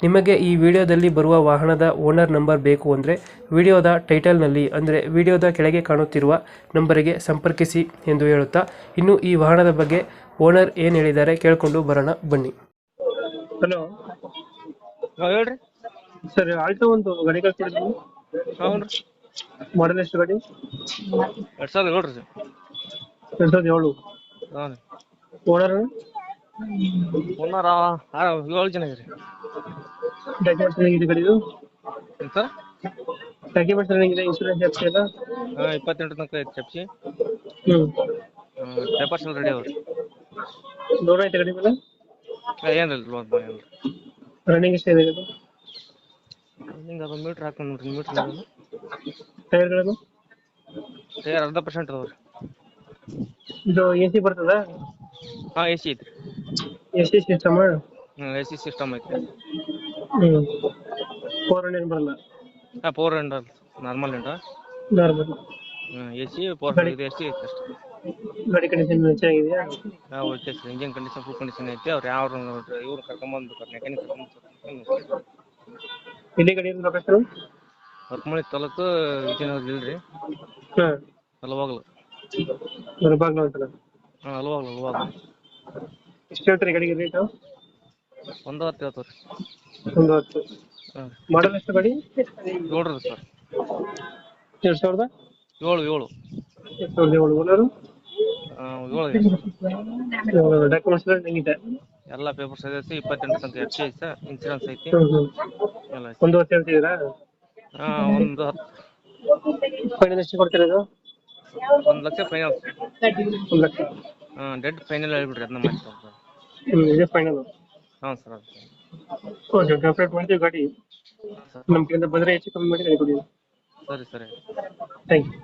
ನಿಮಗೆ ಈ ವಿಡಿಯೋದಲ್ಲಿ ಬರುವ ವಾಹನದ ಓನರ್ ನಂಬರ್ ಬೇಕು ಅಂದರೆ ವಿಡಿಯೋದ ಟೈಟಲ್ನಲ್ಲಿ ಅಂದರೆ ವಿಡಿಯೋದ ಕೆಳಗೆ ಕಾಣುತ್ತಿರುವ ನಂಬರಿಗೆ ಸಂಪರ್ಕಿಸಿ ಎಂದು ಹೇಳುತ್ತಾ ಇನ್ನು ಈ ವಾಹನದ ಬಗ್ಗೆ ಓನರ್ ಏನು ಹೇಳಿದ್ದಾರೆ ಕೇಳಿಕೊಂಡು ಬರೋಣ ಬನ್ನಿ. ಹಲೋ. ಹೇಳ್ರಿ. ಸರ್ ಆಲ್ಟೋ ಒಂದು ಗಾಡಿ ಕಳ್ಸಿದ್ರು ಹೌದು. ಮಾಡಲ್ ಎಷ್ಟು ಗಾಡಿ? ಎರಡು ಸಾವಿರದ ಏಳು ರೀ ಎರಡು ಸಾವಿರದ ಏಳು. ಹಾಂ ರೀ ಓನರ್ ಒನ್ನಾರ ಏಳು ಜನ ಇದ್ರಿ ಡಾಕ್ಯುಮೆಂಟ್ಸ್ ಏನಾಗಿದೆ ಗಾಡಿದು ಸರ್? ಡಾಕ್ಯುಮೆಂಟ್ಸ್ ಏನಾಗಿದೆ ಇನ್ಶೂರೆನ್ಸ್ ಎಲ್ಲ ಹಾಂ ಇಪ್ಪತ್ತೆಂಟು ತನಕ ಐತೆ ಹ್ಞೂ ಪೇಪರ್ಸ್ ಎಲ್ಲ ರೆಡಿ ಅವ್ರಿ ಲೋನ್ ಐತೆ ಗಾಡಿ ಮೇಲೆ ಏನಿಲ್ಲ ಲೋನ್ ರನ್ನಿಂಗ್ ಎಷ್ಟಿದೆ ಗಾಡಿ ರನ್ನಿಂಗ್ ಅದು ಮೀಟ್ರ್ ಹಾಕೊಂಡು ನೋಡ್ರಿ ಮೀಟ್ರ್ ಟೈರ್ಗಳನ್ನು ಟೈರ್ ಅರ್ಧ ಪರ್ಸೆಂಟ್ ಅದಾವ್ರಿ. ಇದು ಎಸಿ ಸಿ ಬರ್ತದಾ? ಹಾಂ ಎ ಸಿ ಐತ್ರಿ ಎ ಸಿ ಸಿಸ್ಟಮ್ ಹ್ಞೂ ಎಸಿ ಸಿ ಸಿಸ್ಟಮ್ ಐತಿ. ಹ್ಞೂ ಫೋರ್ ಹಂಡ್ರೆಡ್ ಬರಲ್ಲ. ಹಾಂ ಫೋರ್ ಹಂಡ್ರೆಡ್ ನಾರ್ಮಲ್ ಎಂಟ ನಾರ್ಮಲ್ ಹ್ಞೂ A C four hundred S C ಐತೆ ಅಷ್ಟೇ. ಗಾಡಿ ಕಂಡೀಷನ್ ಚೆನ್ನಾಗಿದೆಯಾ? ಹಾಂ okay sir engine condition full condition ಐತಿ. ಅವ್ರು ಯಾವ ಇವ್ರು ಕರ್ಕೊಂಬಂದು ಮೆಕ್ಯಾನಿಕ್ ಕರ್ಕೊಂಬಂದು ಕಡೆ ಗಾಡಿ ಲೊಕೇಶನ್ ಹೊರಮಳಿ ತಾಲೂಕು ವಿಜಯನಗರ ಇಲ್ರಿ. ಹಾಂ. ಹಲವಾಗ್ಲು. ಮುರಬಾಗ್ಲು ಅಂತಲ್ಲ ಹಾಂ ಹಲವಾಗ್ಲು ಹಲವಾಗ್ಲು. ಎಷ್ಟು ಹೇಳ್ತೀರಿ ಗಾಡಿಗೆ ರೇಟ್ ಒಂದು ಹತ್ತು ಹೇಳ್ತೀವಿ ರೀ ಒಂದು ಹತ್ತು ಹಾಂ. ಮಾಡಲ್ ಎಷ್ಟು ಗಾಡಿ? ಏಳು ಸರ್. ಎರಡು ಸಾವಿರದ? ಏಳು ಏಳು. ಎರಡು ಸಾವಿರದ ಏಳು. ಓನರು? ಹಾಂ ಏಳು ಐತಿ ಡಾಕ್ಯುಮೆಂಟ್ಸ್ ಎಲ್ಲ ಹೆಂಗಿದೆ? ಎಲ್ಲ ಪೇಪರ್ಸ್ ಐತಿ ಇಪ್ಪತ್ತೆಂಟು ತನಕ ಎಫ್ ಸಿ ಐತಿ ಸರ್ ಇನ್ಸೂರೆನ್ಸ್ ಐತಿ. ಹ್ಞೂ ಹ್ಞೂ ಎಲ್ಲ ಐತಿ. ಒಂದು ಹತ್ತು ಹೇಳ್ತಿದ್ದೀರಾ? ಹಾಂ ಒಂದು ಹತ್ತು. ಫೈನಲ್ ಎಷ್ಟು ಕೊಡ್ತೀರಾ ಇದು? ಒಂದು ಲಕ್ಷ ಫೈನಲ್ ಒಂದು ಲಕ್ಷ. ಹಾಂ ಡೆಡ್ ಫೈನಲ್ ಹೇಳ್ಬಿಡ್ರಿ ಅದನ್ನ ಮಾಡಿ ಇದೆ ಫೈನಲ್ ಹಾಂ ಸರ್ ಓಕೆ ಓಕೆ ಅಪ್ಡೇಟ್ ಮಾಡ್ತೀವಿ ಗಾಡಿ. ನಮ್ಮ ಕಡೆಯಿಂದ ಬಂದರೆ ಹೆಚ್ಚು ಕಮ್ಮಿ ಮಾಡಿ ಗಾಡಿ ಕೊಡಿ. ಸರಿ ಸರಿ. Thank you